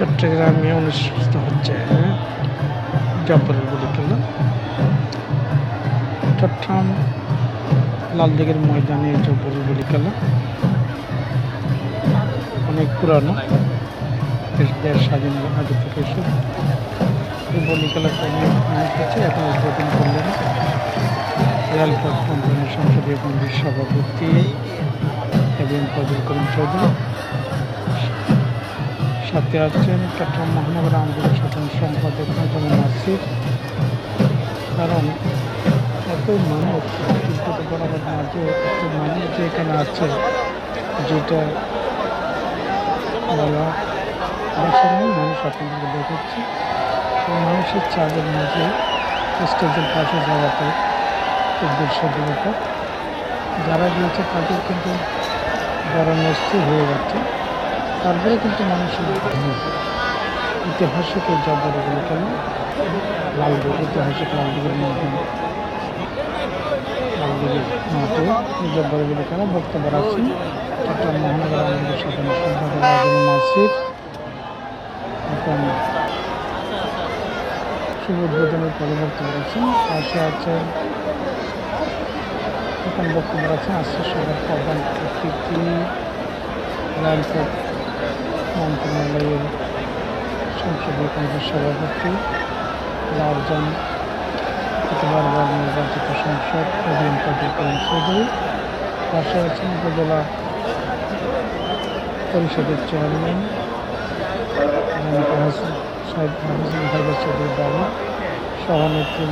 চট্টগ্রামে অনুষ্ঠিত হচ্ছে জব্বরের গুলি খেলা চট্টগ্রাম লালদিঘির ময়দানে জব্বরের গুলি খেলা। অনেক পুরানো। দেশ দেশ স্বাধীন আগে থেকে শুরু এই বলি খেলাটা অনেক অনেক হচ্ছে এখন উদ্বোধন সংসদীয় কমিটির সভাপতি এবং ফজল করিম চৌধুরী। সাথে আছেন চট্টগ্রাম মহানগর আন্দোলন সাধারণ সম্পাদক নাজমুল নাসির। কারণ এত মানুষ বিদ্যুৎ বরাবর মাঝে এত মানুষ যে এখানে আছে, যেটা বলা নেই মানুষ আপনাদেরকে দেখাচ্ছি। মানুষের চাঁদের মাঝে স্টেজের পাশে যাওয়াটা খুব দুঃসাধ্য ব্যাপার যারা গিয়েছে তাদের কিন্তু বড় নষ্ট হয়ে যাচ্ছে। তারপরে কিন্তু মানুষের ঐতিহাসিক এই জব্বরগুলো কেন? লালদিঘি ঐতিহাসিক লালদিঘির মধ্যে লালদিঘির মাঠে এই জব্বরগুলো কেন বক্তব্য রাখছেন? চট্টগ্রাম মহানগর আন্দোলনের সাধারণ সম্পাদক রাজীব এখন শুভ উদ্বোধনের পরিবর্তন রাখছেন। পাশে আছেন, এখন বক্তব্য রাখছেন আশ্বাস সভার প্রধান অতিথি রেলপথ মন্ত্রণালয়ের সংসদীয় কমিটির সভাপতি লালজন বারবার নির্বাচিত সংসদ অভিযান ফজল করিম চৌধুরী পাশে আছেন উপজেলা পরিষদের চেয়ারম্যান সাহেব হাসান চৌধুরী বাবা সভানেত্রী